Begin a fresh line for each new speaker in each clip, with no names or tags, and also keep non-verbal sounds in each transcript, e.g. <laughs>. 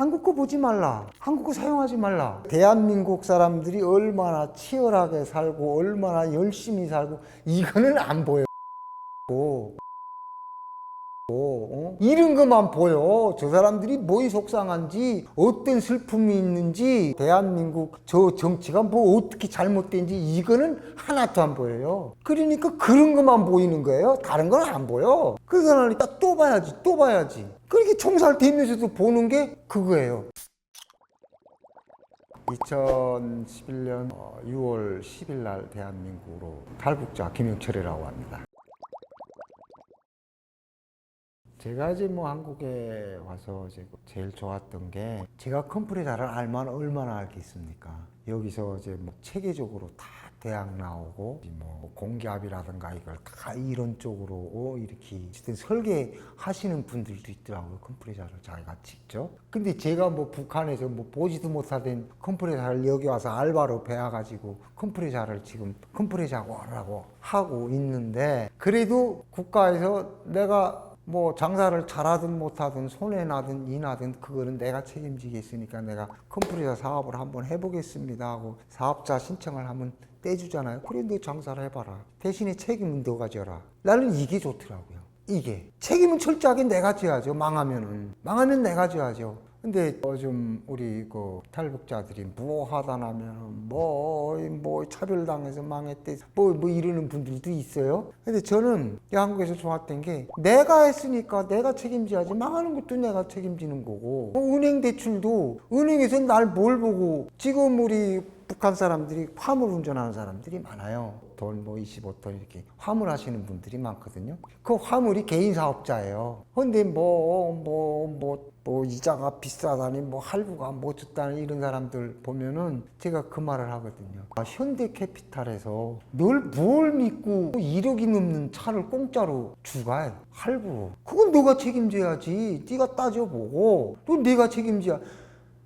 한국 거 보지 말라. 한국 거 사용하지 말라. 대한민국 사람들이 얼마나 치열하게 살고 얼마나 열심히 살고 이거는 안 보여. 어? 이런 것만 보여. 저 사람들이 뭐이 속상한지, 어떤 슬픔이 있는지, 대한민국 저 정치가 뭐 어떻게 잘못된지, 이거는 하나도 안 보여요. 그러니까 그런 것만 보이는 거예요. 다른 건 안 보여. 그래서 나는 또 봐야지, 또 봐야지. 그렇게 총살 되면서도 보는 게 그거예요. 2011년 6월 10일 날 대한민국으로 탈북자 김영철이라고 합니다. 제가 이제 뭐 한국에 와서 이제 제일 좋았던 게 제가 컴프레사를 알만 얼마나 알겠습니까? 여기서 이제 뭐 체계적으로 다 대학 나오고 뭐 공기압이라든가 이걸 다 이런 쪽으로 어, 이렇게 어쨌든 설계하시는 분들도 있더라고요 컴프레사를 자기가 직접. 근데 제가 뭐 북한에서 뭐 보지도 못하던 컴프레사를 여기 와서 알바로 배워가지고 컴프레사를 지금 컴프레사라고 하고 있는데 그래도 국가에서 내가 뭐 장사를 잘하든 못하든 손해 나든 이 나든 그거는 내가 책임지겠으니까 내가 컴프레서 사업을 한번 해보겠습니다 하고 사업자 신청을 하면 떼주잖아요. 그래 너 장사를 해봐라. 대신에 책임은 너가 져라. 나는 이게 좋더라고요. 이게 책임은 철저하게 내가 져야죠. 망하면은 망하면 내가 져야죠. 근데 요즘 우리 그 탈북자들이 뭐 하다 나면 뭐 뭐 차별당해서 망했대 뭐 뭐 이러는 분들도 있어요. 근데 저는 이 한국에서 좋았던 게 내가 했으니까 내가 책임져야지 망하는 것도 내가 책임지는 거고 뭐 은행 대출도 은행에서 날 뭘 보고 지금 우리 북한 사람들이 화물 운전하는 사람들이 많아요. 돈 뭐 25톤 이렇게 화물 하시는 분들이 많거든요. 그 화물이 개인 사업자예요. 근데 뭐 뭐 뭐뭐 이자가 비싸다니 뭐 할부가 뭐 좋다니 이런 사람들 보면은 제가 그 말을 하거든요. 아, 현대캐피탈에서 널 뭘 믿고 1억이 넘는 차를 공짜로 주가 할부. 그건 너가 책임져야지. 네가 따져보고 또 네가 책임져야.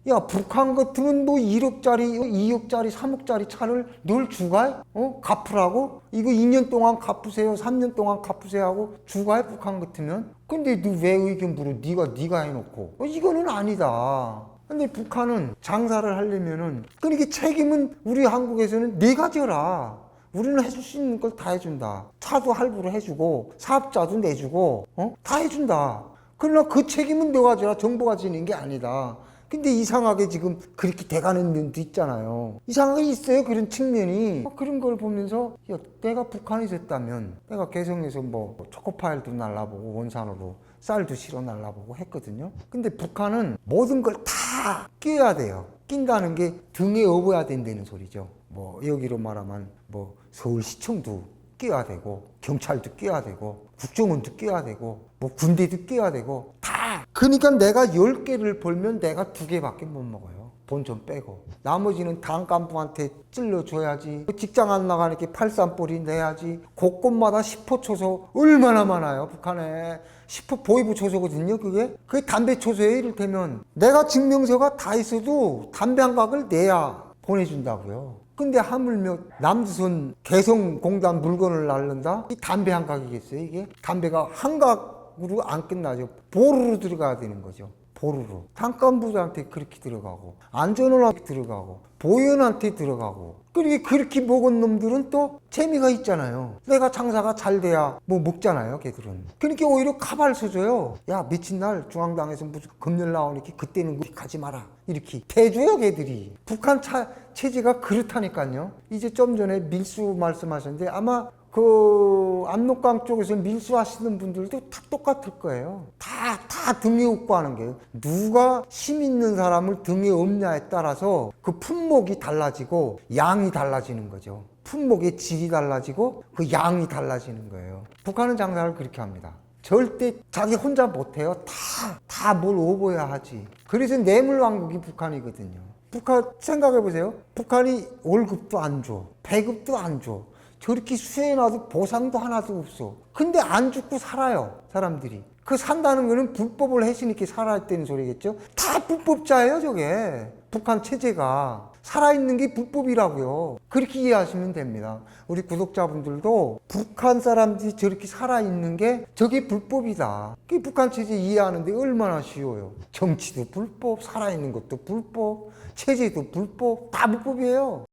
야 북한 같으면 뭐 1억짜리 2억짜리 3억짜리 차를 늘 주가 어? 갚으라고? 이거 2년 동안 갚으세요 3년 동안 갚으세요 하고 주가 북한 같으면? 근데 너 왜 의견 물어? 네가 네가 해놓고. 어, 이거는 아니다. 근데 북한은 장사를 하려면은 그러니까 책임은 우리 한국에서는 네가 져라. 우리는 해줄 수 있는 걸 다 해준다. 차도 할부로 해주고 사업자도 내주고 어? 다 해준다. 그러나 그 책임은 너가 져라. 정부가 지는 게 아니다 근데 이상하게 지금 그렇게 돼가는 면도 있잖아요. 이상하게 있어요. 그런 측면이. 어, 그런 걸 보면서, 야, 내가 북한에 있었다면, 내가 개성에서 뭐, 초코파일도 날라보고, 원산으로 쌀도 실어 날라보고 했거든요. 근데 북한은 모든 걸 다 끼워야 돼요. 낀다는 게 등에 업어야 된다는 소리죠. 뭐, 여기로 말하면, 뭐, 서울시청도 끼워야 되고, 경찰도 끼워야 되고, 국정원도 끼워야 되고, 뭐, 군대도 끼워야 되고, 다 그러니까 내가 10개를 벌면 내가 두 개밖에 못 먹어요. 본전 빼고. 나머지는 당 간부한테 찔러줘야지. 직장 안 나가니까 팔산뿌리 내야지. 곳곳마다 10호 초소 얼마나 많아요, 북한에. 10호 보이부 초소거든요, 그게. 그게 담배 초소에 이를테면 내가 증명서가 다 있어도 담배 한 각을 내야 보내준다고요. 근데 하물며 남조선 개성공단 물건을 날른다? 이 담배 한 각이겠어요, 이게? 담배가 한각 으로 안 끝나죠. 보루로 들어가야 되는 거죠. 보루로. tan간부들한테 그렇게 들어가고, 안전원한테 들어가고, 보현한테 들어가고. 그렇게 그렇게 먹은 놈들은 또 재미가 있잖아요. 내가 장사가 잘 돼야 뭐 먹잖아요, 걔들은. 그러니까 오히려 가발 써줘요. 야, 미친 날 중앙당에서 무슨 금년 나오니까 그때는 가지 마라. 이렇게 대줘요, 걔들이. 북한 차, 체제가 그렇다니까요. 이제 좀 전에 밀수 말씀하셨는데 아마 그 압록강 쪽에서 밀수하시는 분들도 다 똑같을 거예요. 다, 다 등에 업고 하는 게요. 누가 힘 있는 사람을 등에 업냐에 따라서 그 품목이 달라지고 양이 달라지는 거죠. 품목의 질이 달라지고 그 양이 달라지는 거예요. 북한은 장사를 그렇게 합니다. 절대 자기 혼자 못해요. 다, 다 뭘 오버야 하지. 그래서 뇌물왕국이 북한이거든요. 북한 생각해 보세요. 북한이 월급도 안 줘. 배급도 안 줘. 저렇게 수해놔도 보상도 하나도 없어. 근데 안 죽고 살아요, 사람들이. 그 산다는 거는 불법을 했으니까 살아있다는 소리겠죠? 다 불법자예요, 저게. 북한 체제가. 살아있는 게 불법이라고요. 그렇게 이해하시면 됩니다. 우리 구독자분들도 북한 사람들이 저렇게 살아있는 게 저게 불법이다. 그 북한 체제 이해하는데 얼마나 쉬워요. 정치도 불법, 살아있는 것도 불법, 체제도 불법, 다 불법이에요.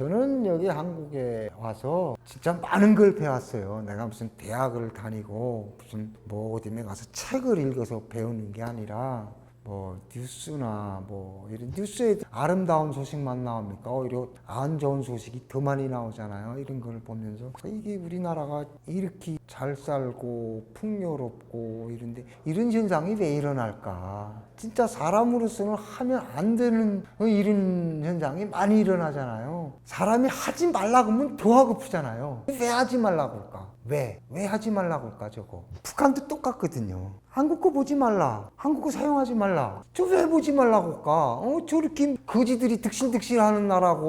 저는 여기 한국에 와서 진짜 많은 걸 배웠어요. 내가 무슨 대학을 다니고 무슨 뭐 어디에 가서 책을 읽어서 배우는 게 아니라 뭐 뉴스나 뭐 이런 뉴스에 아름다운 소식만 나옵니까? 오히려 안 좋은 소식이 더 많이 나오잖아요. 이런 걸 보면서 이게 우리나라가 이렇게 잘 살고 풍요롭고 이런데 이런 현상이 왜 일어날까? 진짜 사람으로서는 하면 안 되는 이런 현상이 많이 일어나잖아요. 사람이 하지 말라고 하면 더 하고프잖아요. 왜 하지 말라고 할까? 왜? 왜 하지 말라고 할까 저거? 북한도 똑같거든요. 한국 거 보지 말라. 한국 거 사용하지 말라. 저 왜 보지 말라고 할까? 어? 저렇게 거지들이 득실득실 하는 나라고,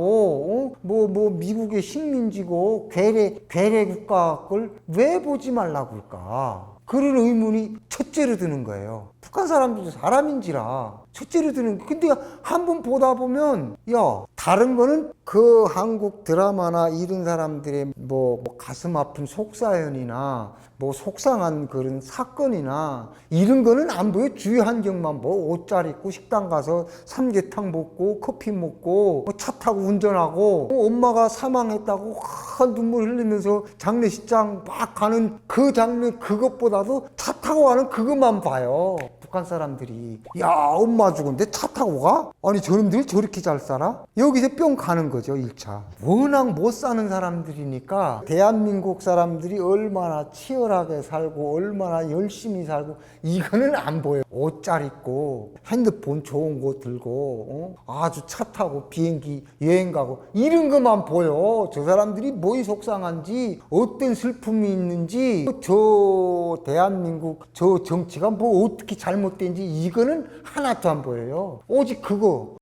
어? 뭐, 뭐, 미국의 식민지고, 괴뢰, 괴뢰 국가 걸 왜 보지 말라고 할까? 그런 의문이 첫째로 드는 거예요. 북한 사람들도 사람인지라 첫째로 드는 거. 근데 한 번 보다 보면 야 다른 거는 그 한국 드라마나 이런 사람들의 뭐, 뭐 가슴 아픈 속사연이나 뭐 속상한 그런 사건이나 이런 거는 안 보여 주위 환경만 뭐 옷 잘 입고 식당 가서 삼계탕 먹고 커피 먹고 뭐 차 타고 운전하고 뭐 엄마가 사망했다고 하, 눈물 흘리면서 장례식장 막 가는 그 장면 그것보다도 차 타고 가는 그것만 봐요. 북한 사람들이 야 엄마 죽은데 차 타고 가? 아니 저놈들 저렇게 잘 살아? 여기서 뿅 가는 거죠 1차 워낙 못 사는 사람들이니까 대한민국 사람들이 얼마나 치열하게 살고 얼마나 열심히 살고 이거는 안 보여 옷 잘 입고 핸드폰 좋은 거 들고 어? 아주 차 타고 비행기 여행 가고 이런 것만 보여 저 사람들이 뭐이 속상한지 어떤 슬픔이 있는지 저 대한민국 저 정치가 뭐 어떻게 잘못 된지 이거는 하나도 안 보여요. 오직 그거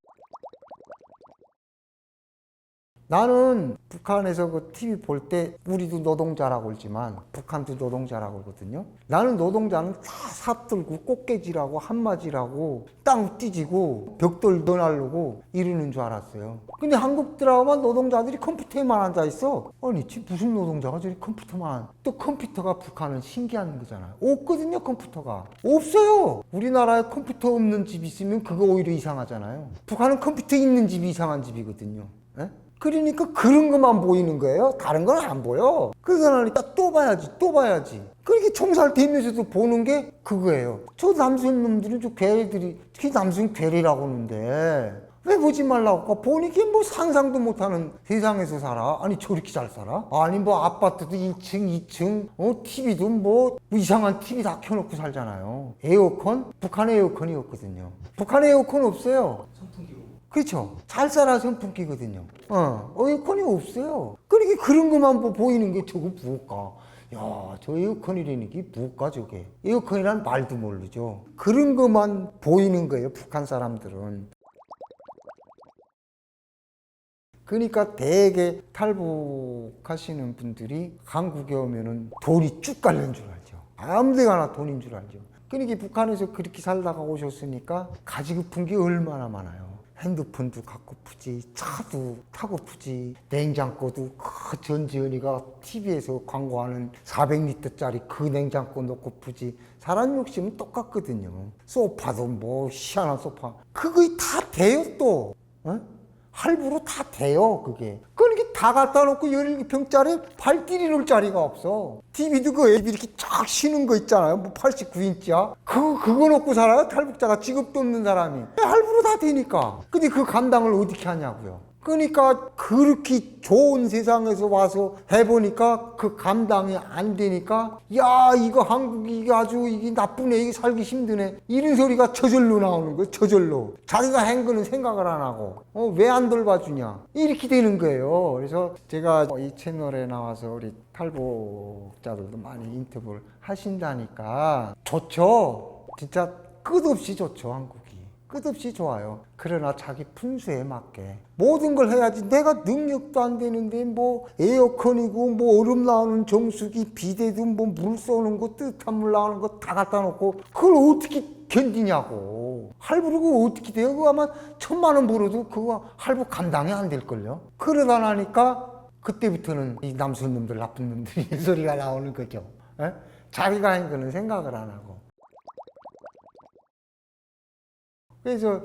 나는 북한에서 그 TV 볼 때 우리도 노동자라고 그러지만 북한도 노동자라고 그러거든요. 나는 노동자는 다 사들고 꽃게질하고 한마지라고 땅 띠지고 벽돌 넣어날르고 이러는 줄 알았어요. 근데 한국 드라마 노동자들이 컴퓨터에만 앉아 있어. 아니 지 무슨 노동자가 저리 컴퓨터만 안- 또 컴퓨터가 북한은 신기한 거잖아요. 없거든요 컴퓨터가. 없어요. 우리나라에 컴퓨터 없는 집 있으면 그거 오히려 이상하잖아요. 북한은 컴퓨터 있는 집이 이상한 집이거든요. 예? 그러니까 그런 것만 보이는 거예요. 다른 건 안 보여. 그래서 나는 또 봐야지, 또 봐야지. 그렇게 총살 되면서도 보는 게 그거예요. 저 남순 놈들은 저 괴리들이, 특히 남순 괴리라고 하는데, 왜 보지 말라고? 보니까 뭐 상상도 못하는 세상에서 살아. 아니, 저렇게 잘 살아? 아니, 뭐 아파트도 1층, 2층, 어, TV도 뭐, 뭐 이상한 TV 다 켜놓고 살잖아요. 에어컨? 북한 에어컨이었거든요. 북한 에어컨 없어요. 그렇죠. 잘 살아 선풍기거든요. 어, 에어컨이 없어요. 그러니까 그런 것만 보- 보이는 게 저거 무엇까? 야, 저 에어컨이라는 게 무엇까 저게? 에어컨이란 말도 모르죠. 그런 것만 보이는 거예요, 북한 사람들은. 그러니까 대개 탈북하시는 분들이 한국에 오면은 돈이 쭉 깔린 줄 알죠. 아무 데가나 돈인 줄 알죠. 그러니까 북한에서 그렇게 살다가 오셨으니까 가지고픈 게 얼마나 많아요. 핸드폰도 갖고프지, 차도 타고프지, 냉장고도 그 전지현이가 TV에서 광고하는 400리터짜리 그 냉장고 놓고프지. 사람 욕심은 똑같거든요. 소파도 뭐 희한한 소파. 그거 다 돼요 또. 어? 할부로 다 돼요, 그게. 그러니까 다 갖다 놓고 12평짜리 발 디디놓을 자리가 없어. TV도 그 앱이 이렇게 쫙 쉬는 거 있잖아요. 뭐 89인치야. 그거, 그거 놓고 살아요? 탈북자가 직업도 없는 사람이. 할부로 다 되니까. 근데 그 감당을 어떻게 하냐고요. 그러니까 그렇게 좋은 세상에서 와서 해보니까 그 감당이 안 되니까 야 이거 한국이 이게 아주 이게 나쁘네 이게 살기 힘드네. 이런 소리가 저절로 나오는 거예요 저절로. 자기가 한 거는 생각을 안 하고. 어, 왜 안 돌봐주냐? 이렇게 되는 거예요. 그래서 제가 이 채널에 나와서 우리 탈북자들도 많이 인터뷰를 하신다니까 좋죠? 진짜 끝없이 좋죠 한국이 끝없이 좋아요. 그러나 자기 분수에 맞게 모든 걸 해야지. 내가 능력도 안 되는데 뭐 에어컨이고 뭐 얼음 나오는 정수기 비대도 뭐 물 쏘는 거 뜨뜻한 물 나오는 거 다 갖다 놓고 그걸 어떻게 견디냐고. 그거 어떻게 돼요? 그거 아마 천만 원 벌어도 그거 할부 감당이 안 될걸요. 그러다 나니까 그때부터는 이 남순 놈들 나쁜 놈들이 <laughs> 이 소리가 나오는 거죠. 에? 자기가 한 거는 생각을 안 하고. 그래서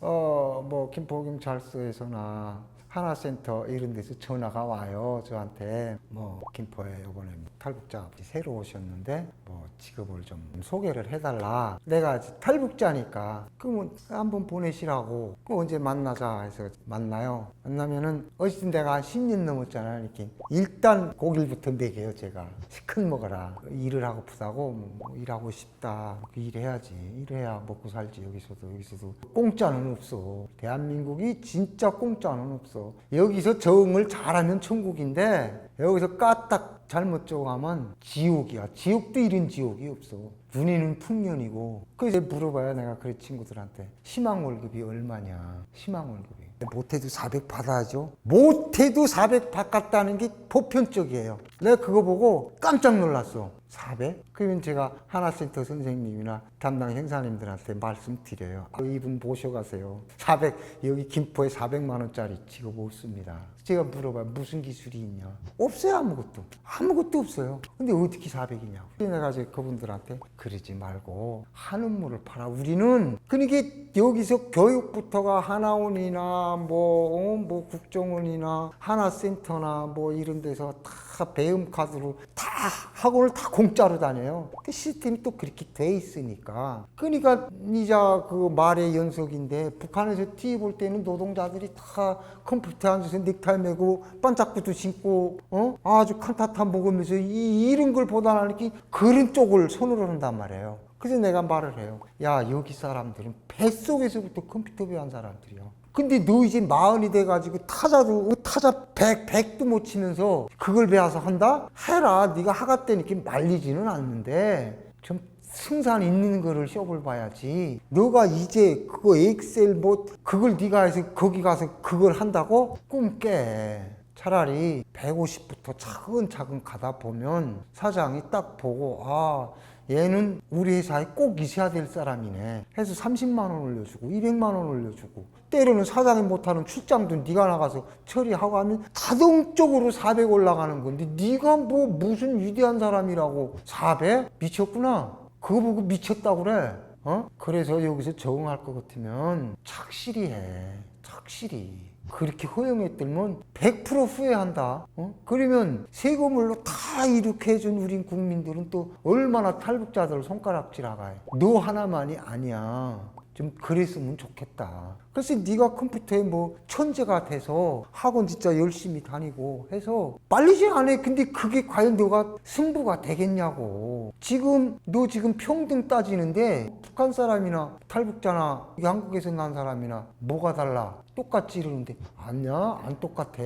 어 뭐 김포경찰서에서나 하나센터 이런 데서 전화가 와요 저한테. 뭐 김포에 이번에 탈북자 새로 오셨는데 뭐 직업을 좀 소개를 해달라. 내가 탈북자니까 그러면 한번 보내시라고. 그 언제 만나자 해서 만나요. 만나면은 어쨌든 내가 한 10년 넘었잖아요. 이렇게 일단 고기부터 먹여요 제가. 시큰 먹어라. 일을 하고 부다고 뭐 일하고 싶다. 그 일해야지. 일해야 먹고 살지 여기서도 여기서도. 공짜는 없어. 대한민국이 진짜 공짜는 없어. 여기서 적응을 잘하면 천국인데 여기서 까딱 잘못 적응하면 지옥이야. 지옥도 이런 지옥이 없어. 눈에는 풍년이고. 그래서 물어봐요 내가 그래 친구들한테. 희망 월급이 얼마냐? 희망 월급이. 못해도 400 받아야죠. 못해도 400 받았다는 게 보편적이에요. 내가 그거 보고 깜짝 놀랐어 400? 그러면 제가 하나센터 선생님이나 담당 형사님들한테 말씀드려요. 아, 이분 모셔가세요. 400 여기 김포에 400만 원짜리 직업 없습니다. 제가 물어봐요. 무슨 기술이 있냐? 없어요 아무것도. 아무것도 없어요. 근데 어떻게 400이냐고. 내가 이제 그분들한테 그러지 말고 한우물을 팔아. 우리는 그러니까 여기서 교육부터가 하나원이나 뭐, 어, 뭐 국정원이나 하나센터나 뭐 이런 데서 다 배움 카드로 다 학원을 다 공짜로 다녀요. 그 시스템이 또 그렇게 돼 있으니까. 그러니까 이자 그 말의 연속인데 북한에서 TV 볼 때는 노동자들이 다 컴퓨터에 앉아서 넥타이 메고 반짝구도 신고 어 아주 칸타타 먹으면서 이, 이런 걸 보다 나니까 그런 쪽을 손으로 한단 말이에요. 그래서 내가 말을 해요. 야 여기 사람들은 뱃속에서부터 컴퓨터 배운 사람들이야. 근데 너 이제 마흔이 돼가지고 타자도 타자 백 백도 못 치면서 그걸 배워서 한다? 해라. 네가 하가 때니까 말리지는 않는데 좀 승산 있는 거를 시험을 봐야지. 너가 이제 그거 엑셀 뭐 그걸 네가 해서 거기 가서 그걸 한다고 꿈 깨. 차라리 150부터 차근차근 가다 보면 사장이 딱 보고 아 얘는 우리 회사에 꼭 있어야 될 사람이네. 해서 30만 원 올려주고 200만 원 올려주고 때로는 사장이 못하는 출장도 네가 나가서 처리하고 하면 자동적으로 400 올라가는 건데 네가 뭐 무슨 위대한 사람이라고 400? 미쳤구나. 그거 보고 미쳤다고 그래. 어? 그래서 여기서 적응할 것 같으면 착실히 해. 착실히 그렇게 허용에 들면 100% 후회한다. 어? 그러면 세금을로 다 이렇게 해준 우리 국민들은 또 얼마나 탈북자들 손가락질 하가요. 너 하나만이 아니야. 좀 그랬으면 좋겠다. 그래서 네가 컴퓨터에 뭐 천재가 돼서 학원 진짜 열심히 다니고 해서 말리지 않아. 근데 그게 과연 너가 승부가 되겠냐고. 지금 너 지금 평등 따지는데 북한 사람이나 탈북자나 한국에서 난 사람이나 뭐가 달라? 똑같지 이러는데 아니야 안 똑같아.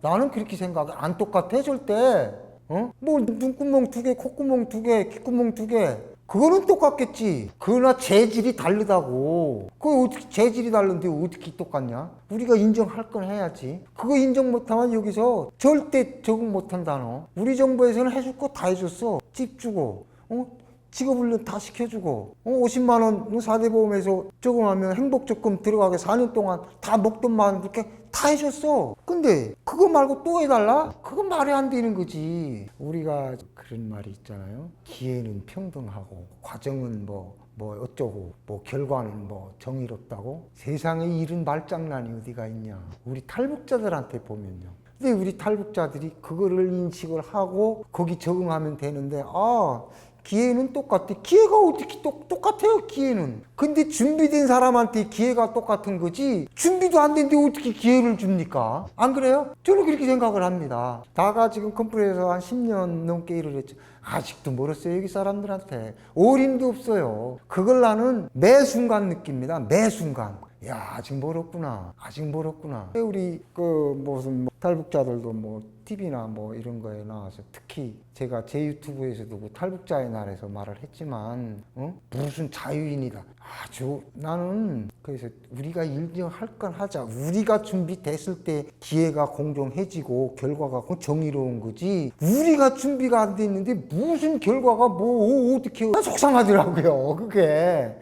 나는 그렇게 생각해. 안 똑같아 절대. 어? 뭐 눈구멍 두 개, 콧구멍 두 개, 귓구멍 두 개. 그거는 똑같겠지. 그러나 재질이 다르다고. 그 어떻게 재질이 다른데 어떻게 똑같냐? 우리가 인정할 건 해야지. 그거 인정 못하면 여기서 절대 적응 못한다 너. 우리 정부에서는 해줄 거 다 해줬어. 집 주고, 어? 직업훈련 다 시켜주고, 어? 50만 원 사대보험에서 적응하면 행복적금 들어가게 4년 동안 다 먹던 만 그렇게 다 해줬어. 근데 그거 말고 또 해달라? 그건 말이 안 되는 거지. 우리가 그런 말이 있잖아요. 기회는 평등하고 과정은 뭐. 뭐 어쩌고 뭐 결과는 뭐 정의롭다고 세상에 이런 말장난이 어디가 있냐 우리 탈북자들한테 보면요 근데 우리 탈북자들이 그거를 인식을 하고 거기 적응하면 되는데 아 기회는 똑같아. 기회가 어떻게 똑, 똑같아요, 기회는. 근데 준비된 사람한테 기회가 똑같은 거지, 준비도 안 됐는데 어떻게 기회를 줍니까? 안 그래요? 저는 그렇게 생각을 합니다. 나가 지금 컴플에서 한 10년 넘게 일을 했죠. 아직도 멀었어요, 여기 사람들한테. 어림도 없어요. 그걸 나는 매 순간 느낍니다. 매 순간. 야 아직 멀었구나 아직 멀었구나 우리 그 무슨 뭐 탈북자들도 뭐 TV나 뭐 이런 거에 나와서 특히 제가 제 유튜브에서도 그 탈북자의 날에서 말을 했지만 어? 무슨 자유인이다. 아주 나는 그래서 우리가 일정할 건 하자. 우리가 준비됐을 때 기회가 공정해지고 결과가 정의로운 거지. 우리가 준비가 안 돼 있는데 무슨 결과가 뭐 어떻게 속상하더라고요 그게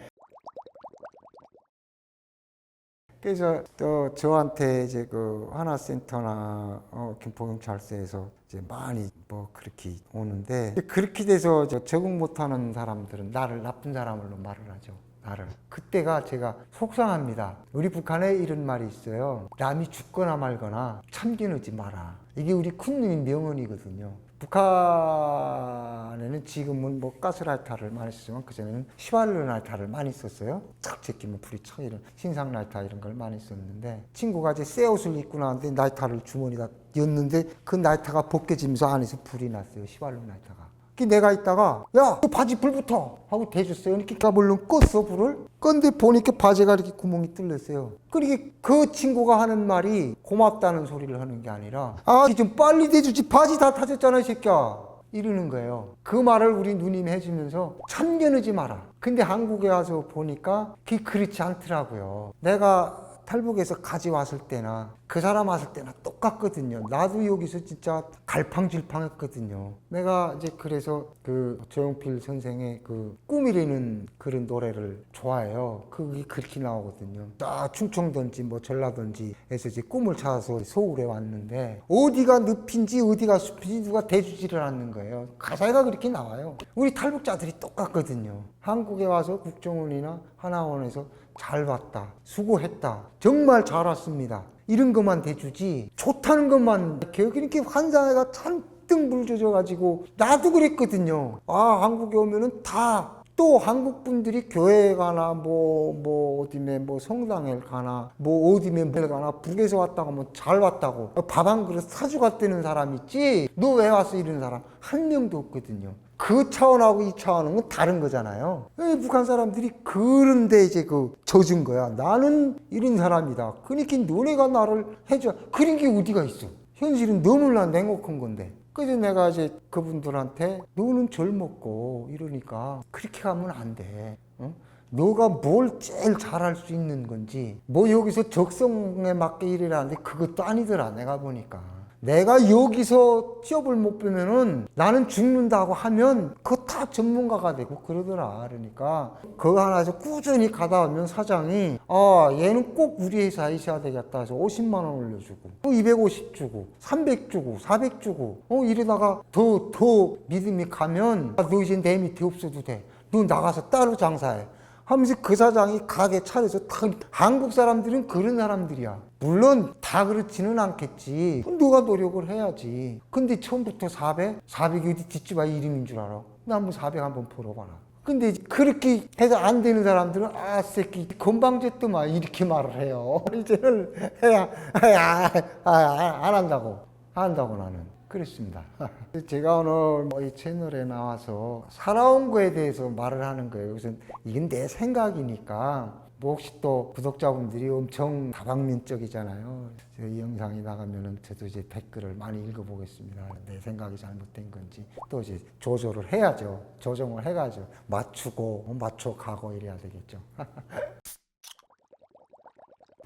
그래서 또 저한테 이제 그 하나센터나 어, 김포경찰서에서 이제 많이 뭐 그렇게 오는데 그렇게 돼서 저 적응 못하는 사람들은 나를 나쁜 사람으로 말을 하죠. 나를 그때가 제가 속상합니다. 우리 북한에 이런 말이 있어요. 남이 죽거나 말거나 참견하지 마라. 이게 우리 큰 명언이거든요. 북한에는 지금은 뭐 가스라이터를 많이 쓰지만 그전에는 휘발유라이터를 많이 썼어요. 탁 제끼면 불이 쳐 이런 신상라이터 이런 걸 많이 썼는데 친구가 이제 새 옷을 입고 나왔는데 라이터를 주머니에다 였는데 그 라이터가 벗겨지면서 안에서 불이 났어요. 휘발유 라이터가. 그 내가 있다가 야, 그 바지 불 붙어 하고 대줬어요. 이렇게 까불면 껐어 불을. 껐는데 보니까 바지가 이렇게 구멍이 뚫렸어요. 그러니까 그 친구가 하는 말이 고맙다는 소리를 하는 게 아니라 아, 좀 빨리 대주지 바지 다 타졌잖아, 이 새끼야. 이러는 거예요. 그 말을 우리 누님이 해주면서 참견하지 마라. 근데 한국에 와서 보니까 그게 그렇지 않더라고요. 내가 탈북에서 가져왔을 때나 그 사람 왔을 때나 똑같거든요. 나도 여기서 진짜 갈팡질팡했거든요. 내가 이제 그래서 그 조용필 선생의 그 꿈이라는 그런 노래를 좋아해요. 그게 그렇게 나오거든요. 딱 충청도인지 뭐 전라도인지에서 이제 꿈을 찾아서 서울에 왔는데 어디가 늪인지 어디가 숲인지 누가 대주지를 않는 거예요. 가사가 그렇게 나와요. 우리 탈북자들이 똑같거든요. 한국에 와서 국정원이나 하나원에서 잘 봤다. 수고했다. 정말 잘 왔습니다. 이런 것만 대주지. 좋다는 것만 이렇게 이렇게 환상회가 잔뜩 물젖어가지고 나도 그랬거든요. 아 한국에 오면은 다. 또 한국 분들이 교회 가나 뭐뭐 어디에 뭐 성당에 가나 뭐 어디에 뭘 가나 북에서 왔다고 하면 잘 왔다고 밥 한 그릇 사주 갔다는 사람 있지 너 왜 왔어 이런 사람 한 명도 없거든요. 그 차원하고 이 차원은 다른 거잖아요. 이 북한 사람들이 그런데 이제 그 젖은 거야. 나는 이런 사람이다. 그러니까 너네가 나를 해줘. 그런 게 어디가 있어. 현실은 너무나 냉혹한 건데. 그래서 내가 이제 그분들한테 너는 젊었고 이러니까 그렇게 하면 안 돼. 어? 너가 뭘 제일 잘할 수 있는 건지 뭐 여기서 적성에 맞게 일이라는데 그것도 아니더라 내가 보니까 내가 여기서 취업을 못 빼면은 나는 죽는다고 하면 그거 다 전문가가 되고 그러더라. 그러니까 그거 하나에서 꾸준히 가다 보면 사장이 아 얘는 꼭 우리 회사에 있어야 되겠다 해서 50만 원 올려주고 또 250 주고 300 주고 400 주고 어 이러다가 더 더 믿음이 가면 아, 너 이제 내 밑에 없어도 돼 너 나가서 따로 장사해 하면서 그 사장이 가게 차려서 다 한국 사람들은 그런 사람들이야. 물론 다 그렇지는 않겠지. 누가 노력을 해야지. 근데 처음부터 400? 400이 어디 뒷집 아 이름인 줄 알아? 나 한번 400 한번 풀어봐라. 근데 그렇게 해서 안 되는 사람들은 아 새끼 건방졌더만 이렇게 말을 해요. <laughs> 이제는 해야 아, 아, 아, 안 한다고 안 한다고 나는. 그렇습니다. <laughs> 제가 오늘 뭐 이 채널에 나와서 살아온 거에 대해서 말을 하는 거예요. 그래서 이건 내 생각이니까 뭐 혹시 또 구독자분들이 엄청 다방면적이잖아요. 이 영상이 나가면은 저도 이제 댓글을 많이 읽어보겠습니다. 내 생각이 잘못된 건지 또 이제 조절을 해야죠. 조정을 해가지고 맞추고 맞춰 가고 이래야 되겠죠. <laughs>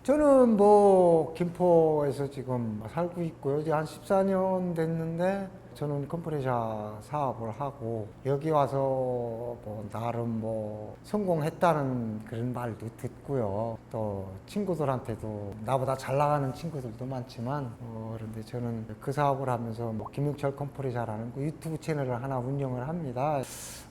저는 뭐 김포에서 지금 살고 있고요. 이제 한 14년 됐는데 저는 컴프레셔 사업을 하고 여기 와서 뭐 나름 뭐 성공했다는 그런 말도 듣고요. 또 친구들한테도 나보다 잘 나가는 친구들도 많지만 어, 그런데 저는 그 사업을 하면서 뭐 김용철 컴프레셔라는 그 유튜브 채널을 하나 운영을 합니다.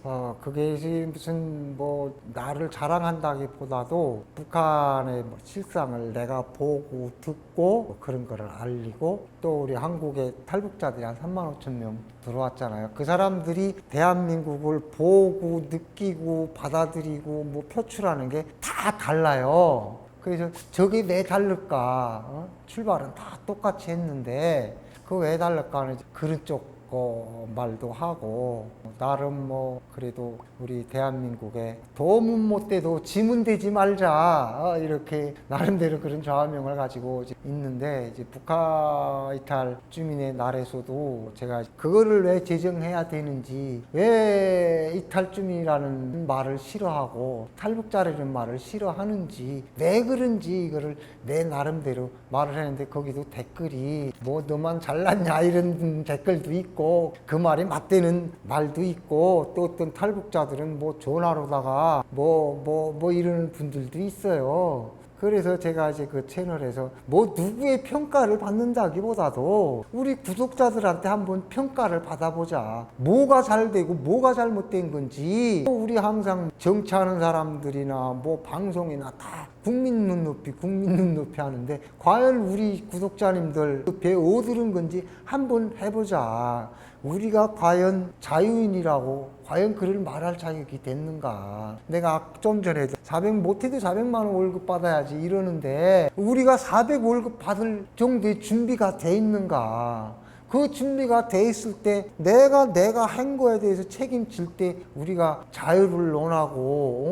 어, 그게 무슨 뭐 나를 자랑한다기보다도 북한의 뭐 실상을 내가 보고 듣고 뭐 그런 거를 알리고 또 우리 한국의 탈북자들이 한 3만 5천 명 들어왔잖아요. 그 사람들이 대한민국을 보고 느끼고 받아들이고 뭐 표출하는 게 다 달라요. 그래서 저게 왜 다를까? 어? 출발은 다 똑같이 했는데 그 왜 다를까 하는 그런 쪽 거 말도 하고 나름 뭐 그래도 우리 대한민국에 도움은 못 돼도 지문 되지 말자 어, 이렇게 나름대로 그런 좌우명을 가지고 있는데 이제 북한 이탈 주민의 날에서도 제가 그거를 왜 제정해야 되는지 왜 이탈 주민이라는 말을 싫어하고 탈북자라는 말을 싫어하는지 왜 그런지 이거를 내 나름대로 말을 했는데 거기도 댓글이 뭐 너만 잘났냐 이런 댓글도 있고 그 말이 맞대는 말도 있고 또 어떤 탈북자들은 뭐 전화로다가 뭐 뭐뭐 이러는 분들도 있어요. 그래서 제가 이제 그 채널에서 뭐 누구의 평가를 받는다기보다도 우리 구독자들한테 한번 평가를 받아보자. 뭐가 잘 되고 뭐가 잘못된 건지 우리 항상 정치하는 사람들이나 뭐 방송이나 다 국민 눈높이 국민 눈높이 하는데 과연 우리 구독자님들 그배 어디른 건지 한번 해보자. 우리가 과연 자유인이라고 과연 그를 말할 자격이 됐는가? 내가 좀 전에도 400 못해도 400만 원 월급 받아야지 이러는데 우리가 400 월급 받을 정도의 준비가 돼 있는가? 그 준비가 돼 있을 때 내가 내가 한 거에 대해서 책임질 때 우리가 자유를 논하고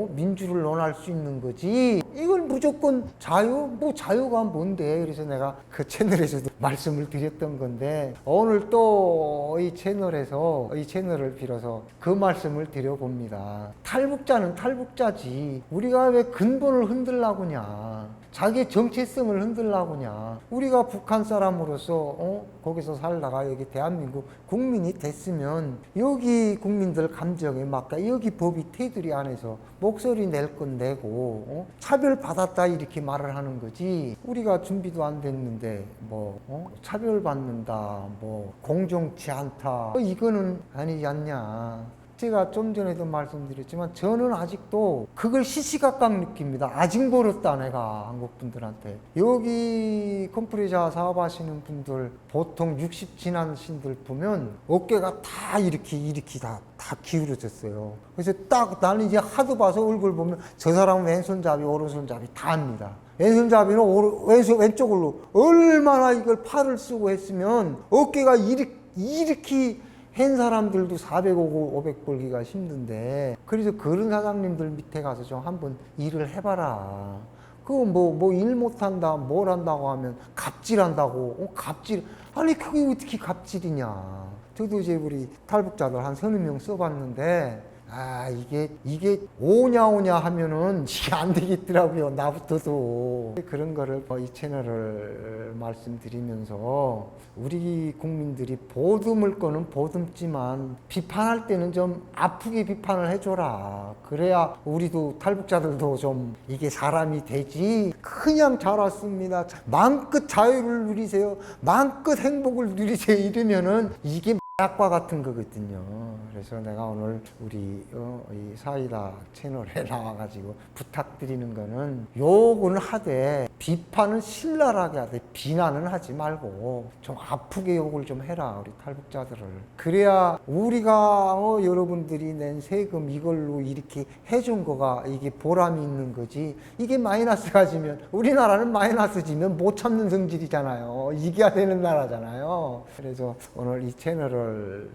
어? 민주를 논할 수 있는 거지. 이건 무조건 자유 뭐 자유가 뭔데? 그래서 내가 그 채널에서도 <laughs> 말씀을 드렸던 건데 오늘 또 이 채널에서 이 채널을 빌어서 그 말씀을 드려봅니다. 탈북자는 탈북자지. 우리가 왜 근본을 흔들라고냐 자기의 정체성을 흔들라고냐 우리가 북한 사람으로서 어? 거기서 살다가 여기 대한민국 국민이 됐으면 여기 국민들 감정에 맞게 여기 법이 테두리 안에서 목소리 낼 건 내고 어? 차별 받았다 이렇게 말을 하는 거지 우리가 준비도 안 됐는데 뭐 어? 차별 받는다 뭐 공정치 않다 어, 이거는 아니지 않냐 제가 좀 전에도 말씀드렸지만 저는 아직도 그걸 시시각각 느낍니다. 아직 멀었다 내가 한국 분들한테. 여기 컴프레자 사업하시는 분들 보통 60 지나신들 보면 어깨가 다 이렇게 이렇게 다, 다 기울어졌어요. 그래서 딱 나는 이제 하도 봐서 얼굴 보면 저 사람은 왼손잡이 오른손잡이 다 합니다. 왼손잡이는 오른, 왼손, 왼쪽으로 얼마나 이걸 팔을 쓰고 했으면 어깨가 이렇게, 이렇게 한 사람들도 400, 500 벌기가 힘든데 그래서 그런 사장님들 밑에 가서 좀 한번 일을 해봐라. 그거 뭐, 뭐 일 못한다, 뭘 한다고 하면 갑질한다고, 어, 갑질. 아니, 그게 어떻게 갑질이냐. 저도 이제 우리 탈북자들 한 서너 명 써봤는데, 아, 이게, 이게 오냐 오냐 하면은 이게 안 되겠더라고요. 나부터도. 그런 거를 뭐이 채널을 말씀드리면서 우리 국민들이 보듬을 거는 보듬지만 비판할 때는 좀 아프게 비판을 해줘라. 그래야 우리도 탈북자들도 좀 이게 사람이 되지. 그냥 잘 왔습니다. 마음껏 자유를 누리세요. 마음껏 행복을 누리세요. 이러면은 이게 약과 같은 거거든요. 그래서 내가 오늘 우리 어, 이 사이다 채널에 <laughs> 나와가지고 부탁드리는 거는 욕은 하되 비판은 신랄하게 하되 비난은 하지 말고 좀 아프게 욕을 좀 해라 우리 탈북자들을. 그래야 우리가 어, 여러분들이 낸 세금 이걸로 이렇게 해준 거가 이게 보람이 있는 거지. 이게 마이너스가 지면 우리나라는 마이너스 지면 못 참는 성질이잖아요. 이겨야 되는 나라잖아요. 그래서 오늘 이 채널을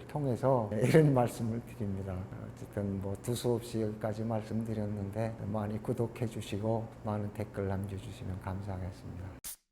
통해서 이런 말씀을 드립니다. 어쨌든 뭐 두서없이 여기까지 말씀드렸는데 많이 구독해 주시고 많은 댓글 남겨주시면 감사하겠습니다.